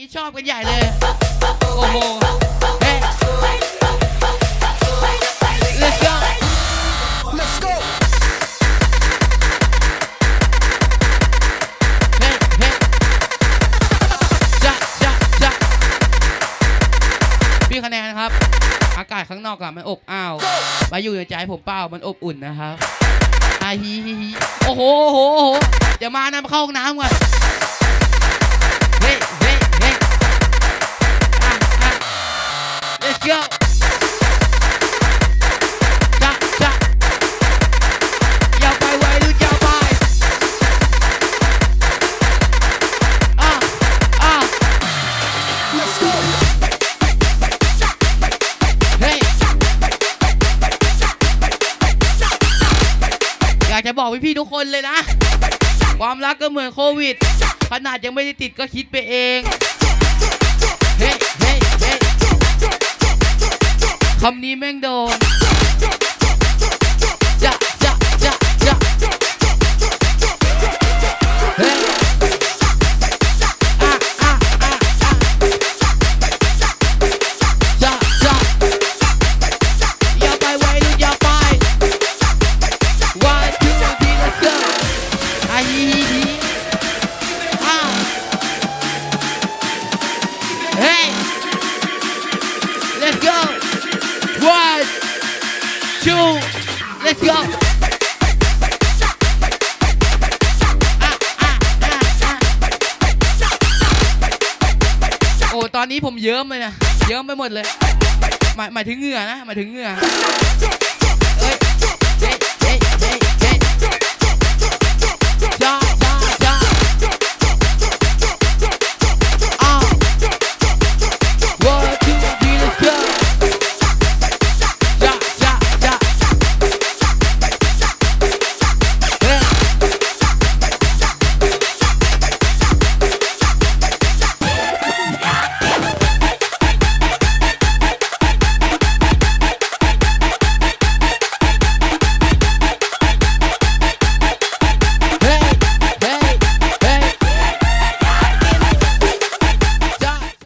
นี้ชอบกันใหญ่เลย โอ้โหเฮ้ let's go Let's go. เฮ้เฮ้จ้าจ้าจ้าพี่คะแนนครับ อากาศข้างนอกอะมันอบอ้าวมาอยู่ในใจผมเปล่ามันอบอุ่นนะครับอาฮีฮีฮีโอ้โหโอ้โหโอ้โหเดี๋ยวมานะมาเข้าห้องน้ำก่อน go จ้าจ้ายาวไปไว้รุ่นยาวไปอะอะ Let's go. เฮ้ยอยากจะบอกพี่ๆทุกคนเลยนะ ความรักก็เหมือนโควิด ขนาดยังไม่ได้ติดก็คิดไปเอง คำนี้แม่งโดน let's go อะอะอะอะโอ้ตอนนี้ผมเยิ้มเลยนะ เยิ้มไปหมดเลย หมายหมายถึงเหงื่อนะ หมายถึงเหงื่อ